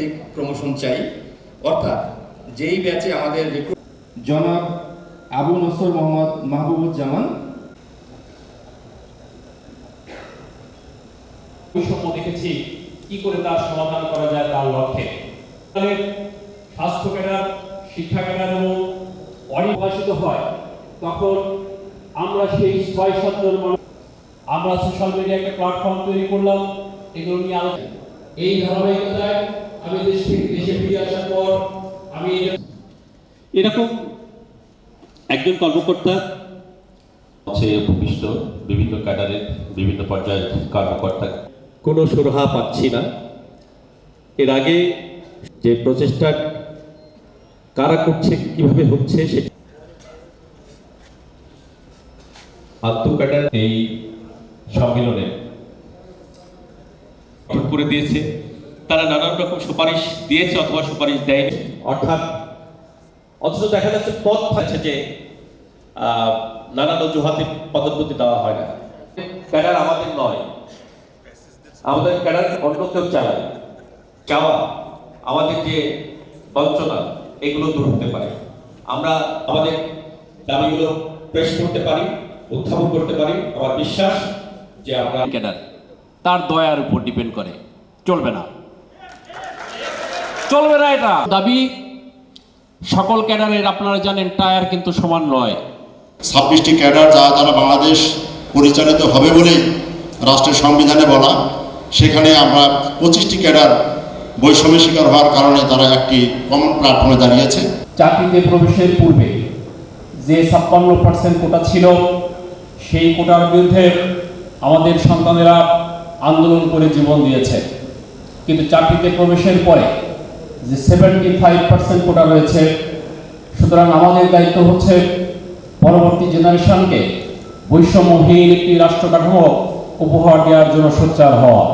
ভিত্তিক প্রমোশন চাই। অর্থাৎ যেই ব্যাচে আমাদের জনাব আবু নসর মোহাম্মদ মাহবুবুজ্জামান। বৈষম্য দেখেছি, কি করে তার সমাধান করা যায় তার লক্ষ্যে। স্বাস্থ্য ক্যাডার, শিক্ষা ক্যাডার অনির্বাসিত হয়, তখন আমরা সেই ছয় মানুষ আমরা সোশ্যাল মিডিয়া একটা প্ল্যাটফর্ম তৈরি করলাম, এগুলো নিয়ে আলোচনা এই ধারাবাহিকতায় আমি দেশ থেকে দেশে ফিরে আসার পর আমি এরকম একজন কর্মকর্তা ভূমিষ্ঠ বিভিন্ন ক্যাডারের বিভিন্ন পর্যায়ের কর্মকর্তা। কোনো সুরাহা পাচ্ছি না। এর আগে যে প্রচেষ্টা কারা করছে কীভাবে হচ্ছে সেটা আত্ম ক্যাডার এই সম্মেলনে গঠন করে দিয়েছে। তারা নানান রকম সুপারিশ দিয়েছে অথবা সুপারিশ দেয়নি। অর্থাৎ অথচ দেখা যাচ্ছে পথ থাকছে যে নানান অজুহাতে পদোন্নতি দেওয়া হয় না। ক্যাডার আমাদের নয়। আমাদের ক্যাডার অন্য কেউ চালায়। চাওয়া আমাদের যে বঞ্চনা, এগুলো দূর হতে পারে। আমরা আমাদের দাবিগুলো পেশ করতে পারি, উত্থাপন করতে পারি। আমার বিশ্বাস যে আমরা ক্যাডার তার দয়ার উপর ডিপেন্ড করে। চলবে না। চলবে না এটা। দাবি সকল ক্যাডারের আপনারা জানেন টায়ার কিন্তু সমান নয়। ছাব্বিশটি ক্যাডার যা তারা বাংলাদেশ পরিচালিত হবে বলে রাষ্ট্রের সংবিধানে বলা। সেখানে আমরা পঁচিশটি ক্যাডার বৈষম্যের শিকার হওয়ার কারণে তারা একটি কমন প্ল্যাটফর্মে দাঁড়িয়েছে। চাকরিতে প্রবেশের পূর্বে যে ছাপ্পান্ন পার্সেন্ট কোটা ছিল সেই কোটার বিরুদ্ধে আমাদের সন্তানেরা আন্দোলন করে জীবন দিয়েছে। কিন্তু চাকরিতে প্রবেশের পরে যে সেভেন্টি ফাইভ পার্সেন্ট কোটা রয়েছে, সুতরাং আমাদের দায়িত্ব হচ্ছে পরবর্তী জেনারেশনকে বৈষম্যহীন একটি রাষ্ট্র কাঠামো উপহার দেওয়ার জন্য সোচ্চার হওয়া।